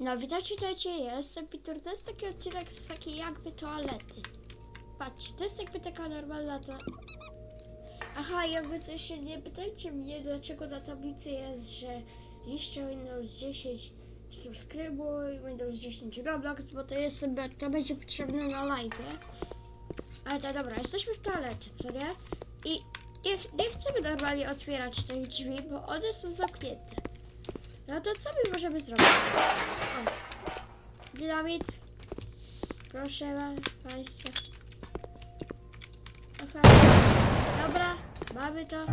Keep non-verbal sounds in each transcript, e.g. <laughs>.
No witajcie, witajcie, ja jestem Peter. To jest taki odcinek z takiej jakby toalety. Patrzcie, to jest jakby taka normalna to... Aha, jakby coś się nie pytajcie mnie, dlaczego na tablicy jest, że jeszcze Windows 10 subskrybuj, Windows 10 Roblox, bo to jest sobie, to będzie potrzebne na live. Ale to dobra, jesteśmy w toalecie, co nie? I nie, nie chcemy normalnie otwierać tych drzwi, bo one są zamknięte. No to co my możemy zrobić? O. Dynamit. Proszę wa- Państwa. Aha. Dobra, mamy to.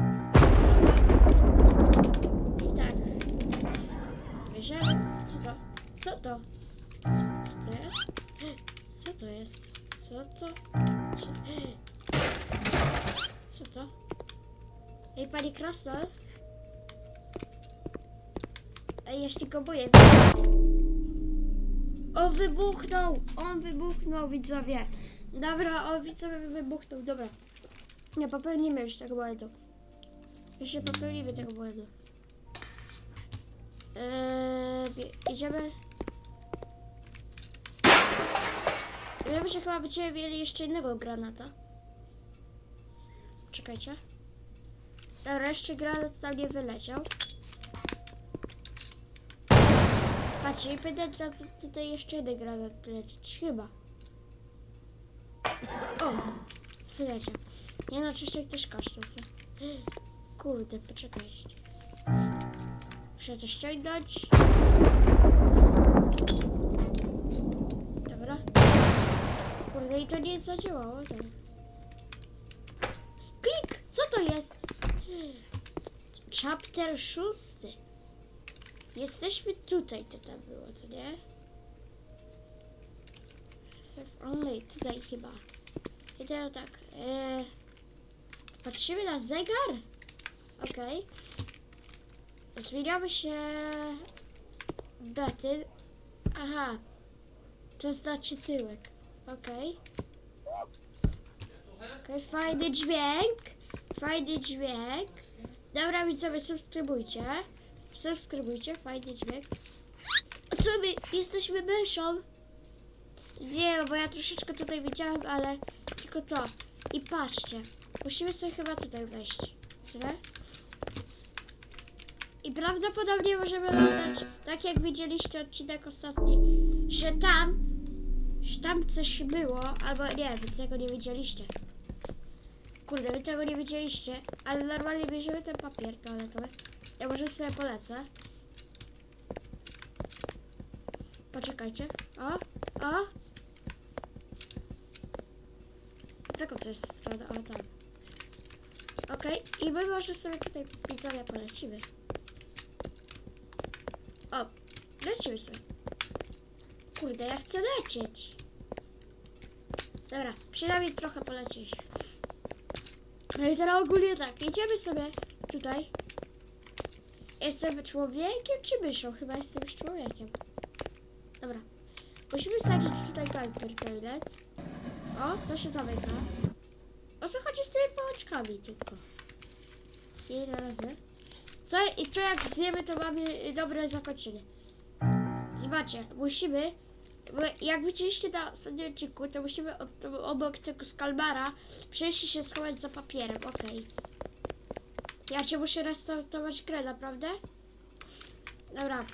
I tak. Bierzemy. Co to? Co to? Co, to jest? Co to jest? Co to? Co, to? Ej, pani Krasnal? Jeśli go boję. On wybuchnął! On wybuchnął, widzowie. Dobra, on widzowie wybuchnął, dobra. Nie popełnimy już tego błędu. Już nie popełnimy tego błędu. Eee, idziemy. Wiem, że chyba będziemy mieli jeszcze innego granata. Czekajcie. Dobra, jeszcze granat tam nie wyleciał. Będę tam tutaj jeszcze jeden granat lecieć, chyba. O, wyleciał. Nie no, oczywiście ktoś kaształ sobie. Kurde, poczekajcie. Muszę to ściągnąć. Dobra. Kurde, i to nie zadziałało. Tak. Klik! Co to jest? Chapter szósty. Jesteśmy tutaj, to tam było, co nie? Only, tutaj chyba. I teraz tak. E, patrzymy na zegar? Okej. Zmieniamy się. Bety. Aha. To znaczy tyłek. Okej. Okej, fajny dźwięk. Fajny dźwięk. Dobra, widzowie, subskrybujcie. Subskrybujcie, fajny dźwięk. A co my? Jesteśmy myszą. Nie, bo ja troszeczkę tutaj widziałem, ale tylko to. I patrzcie, musimy sobie chyba tutaj wejść. Źle? I prawdopodobnie możemy latać, tak jak widzieliście odcinek ostatni, że tam, że tam coś było, albo nie, wy tego nie widzieliście. Kurde, wy tego nie widzieliście, ale normalnie bierzemy ten papier toaletowy. Ja może sobie polecę. Poczekajcie. O, o. Jaką to jest strona? O, tam. Okej, i my może sobie tutaj widzowie polecimy. O, lecimy sobie. Kurde, ja chcę lecieć. Dobra, przynajmniej trochę polecieliśmy. No i teraz ogólnie tak, idziemy sobie tutaj. Jestem człowiekiem czy myszą? Chyba jestem już człowiekiem. Dobra. Musimy sadzić tutaj Viper Toilet. O, to się zamyka. O co chodzi z tymi pałeczkami tylko? Ile razy? To, I to jak zjemy, to mamy dobre zakończenie. Zobaczcie, musimy, jak widzieliście na ostatnim odcinku, to musimy od, obok tego skalmara przejść się schować za papierem, okej. Ja cię muszę restartować grę, naprawdę? Dobra,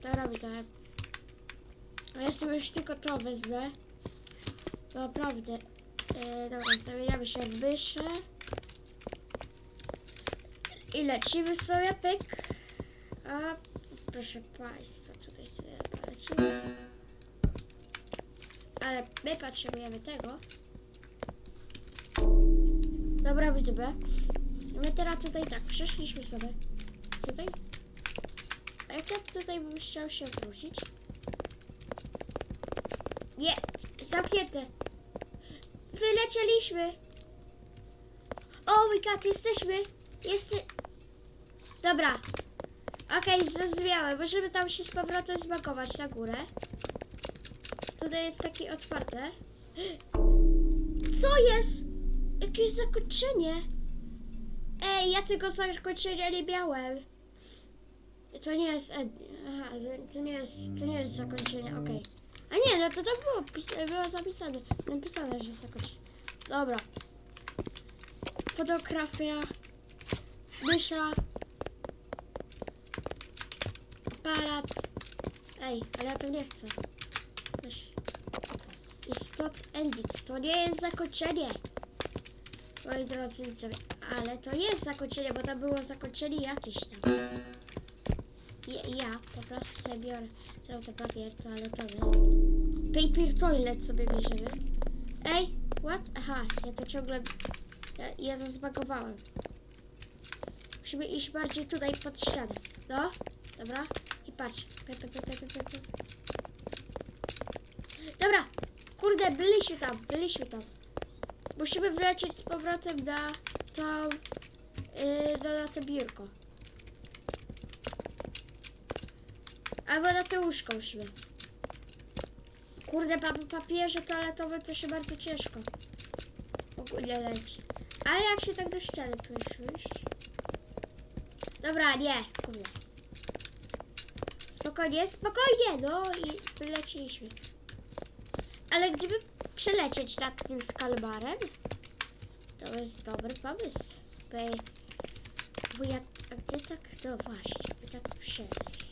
to robię to. A ja sobie już tylko to wezmę. Naprawdę. E, dobra, zamieniamy się w. I lecimy sobie, pyk. A, proszę Państwa, tutaj sobie lecimy. Ale my potrzebujemy tego. Dobra, widzę. My teraz tutaj tak, przeszliśmy sobie. Tutaj. A jak ja tutaj bym chciał się wrócić? Nie, zamknięte. Wylecieliśmy. Oh my god, jesteśmy. Jest... Dobra. Okej, zrozumiałem. Możemy tam się z powrotem zmakować na górę. Tutaj jest takie otwarte. <gasps> Co jest? Jakieś zakończenie. Ej, ja tego zakończenia nie miałem. To nie jest... Aha, to nie jest, to nie jest zakończenie, okej. A nie, no to tam było, było zapisane, napisane, że zakończenie. Dobra. Fotografia, mysza, aparat. Ej, ale ja to nie chcę. Weź. Istot ending. To nie jest zakończenie. Moi drodzy widzowie, ale to jest zakończenie, bo tam było zakończenie jakieś tam. Ja, po prostu sobie biorę ten papier toaletowy. Paper toilet sobie bierzemy. Ej, what? Aha, ja to ciągle... Ja, ja to zbagowałem. Musimy iść bardziej tutaj pod ścianę. No, dobra. I patrz. Dobra, kurde, byliśmy tam, byliśmy tam. Musimy wlecieć z powrotem na to, yy, na to biurko. Albo na to łóżko musimy. Kurde, pa, papierze toaletowe to się bardzo ciężko. Ogólnie leci. Ale jak się tak do ściany przyjść? Dobra, nie, kurde. Spokojnie, spokojnie, no i wyleciliśmy. Ale gdyby przelecieć nad tym skalbarem, to jest dobry pomysł. Bo, bo jak, a gdy tak, no właśnie, by tak przelecieć.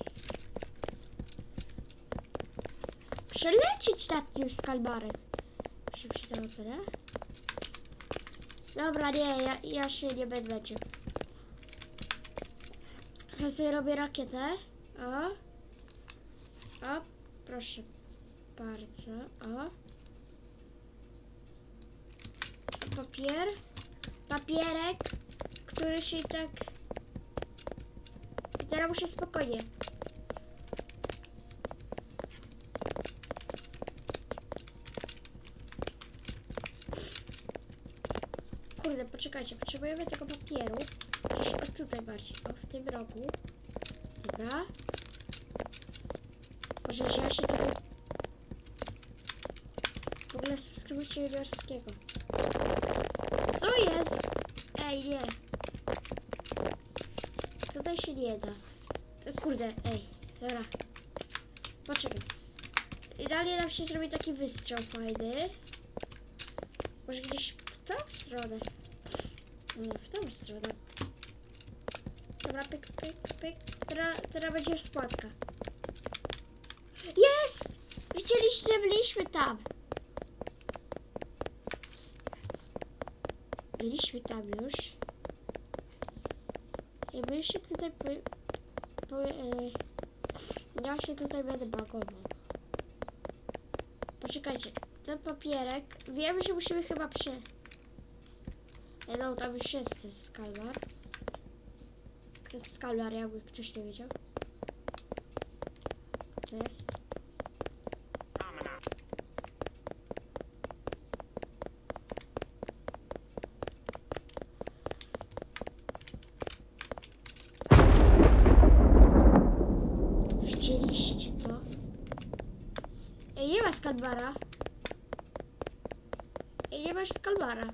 Przelecieć nad tym skalbarem. Się przydało, co nie? Dobra, nie, ja, ja się nie będę cię. Ja sobie robię rakietę. O. O, proszę bardzo. O. Papier. Papierek, który się tak... I teraz muszę spokojnie. Kurde, poczekajcie, potrzebujemy tego papieru. Gdzieś o tutaj bardziej, o w tym rogu. Dobra. Może że ja się tego... W ogóle subskrybujcie Juniorskiego. Co jest? Ej, nie. Tutaj się nie da. E, Kurde, ej, dobra. Poczekaj. Idealnie nam się zrobi taki wystrzał fajny. Może gdzieś w tą stronę. Nie, w tą stronę. Dobra, pyk, pyk, pyk. Teraz, teraz będzie spłatka. Jest! Widzieliście, byliśmy tam. Byliśmy tam już. I my tutaj po... po e, ja się tutaj będę bagował. Poczekajcie, ten papierek. Wiem, że musimy chyba prze... E, No, tam już jest ten skalmar. To jest skalmar, jakby ktoś nie wiedział. To jest. Widzieliście to? Ej, nie ma skalmara.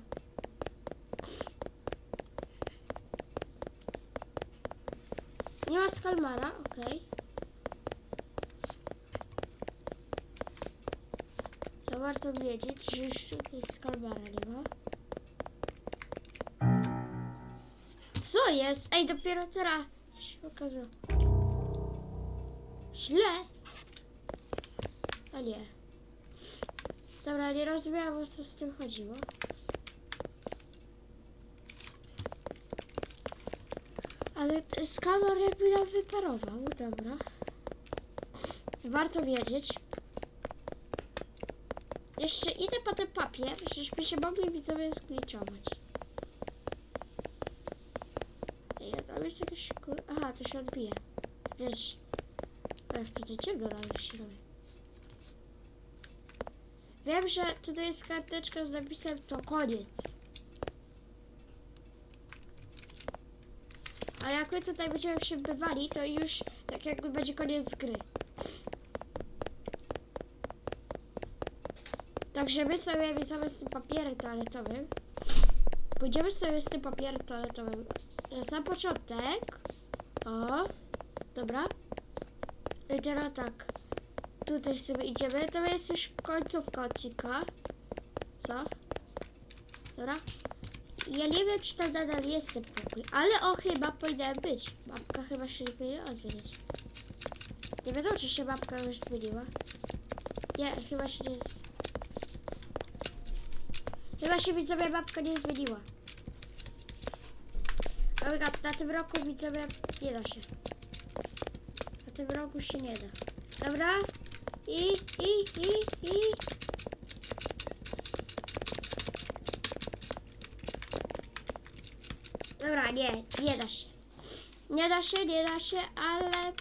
Ej, nie masz skalmara. Okej. To warto wiedzieć, że już tutaj skalmara nie ma. Co jest? Ej, dopiero teraz się okazało. Źle. A nie. Dobra, nie rozumiałam o co z tym chodziło. Ale skalor jakby nam wyparował, dobra. Warto wiedzieć. Jeszcze idę po ten papier, żeśmy się mogli widzowie zgliczować. Ej, a tam jest jakaś kur... Aha, to się odbija. Wiesz... Ach, tutaj ciemno nagle się robi. Wiem, że tutaj jest karteczka z napisem to koniec. Ale jak my tutaj będziemy się bywali, to już tak jakby będzie koniec gry. Także my sobie widzimy z tym papierem toaletowym. Pójdziemy sobie z tym papierem toaletowym. Na sam początek. O, dobra. I teraz tak. Tu też sobie idziemy. To jest już końcówka odcinka. Co? Dobra. Ja nie wiem, czy tam nadal jest ten pokój, ale o, chyba powinien być. Babka chyba się nie powinna zmienić. Nie wiadomo, czy się babka już zmieniła. Nie, chyba się nie... Chyba się widzowie babka nie zmieniła. Dobra, na tym roku widzowie nie da się. Na tym roku się nie da. Dobra? I, i, i, i. Dobra, nie, nie da się. Nie da się, nie da się, ale...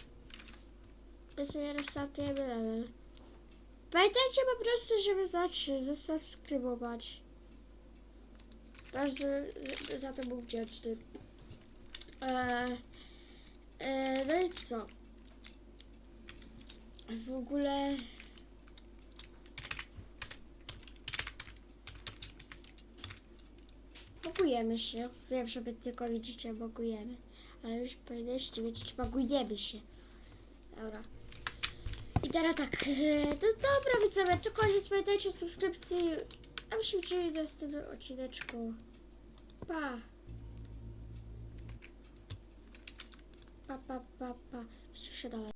Sobie restartujemy level. Pamiętajcie po prostu, żeby zacząć zasubskrybować. Bardzo za to był wdzięczny. Eee, eee, no i co? W ogóle... Bogujemy się. Wiem, że wy tylko widzicie, bogujemy. Ale już powinniście wiedzieć, bogujemy się. Dobra. I teraz tak. <laughs> No dobra, widzowie, to koniec. Pamiętajcie o subskrypcji. A my się widzimy odcineczku. Pa. Pa, pa, pa, pa. Słyszę dalej.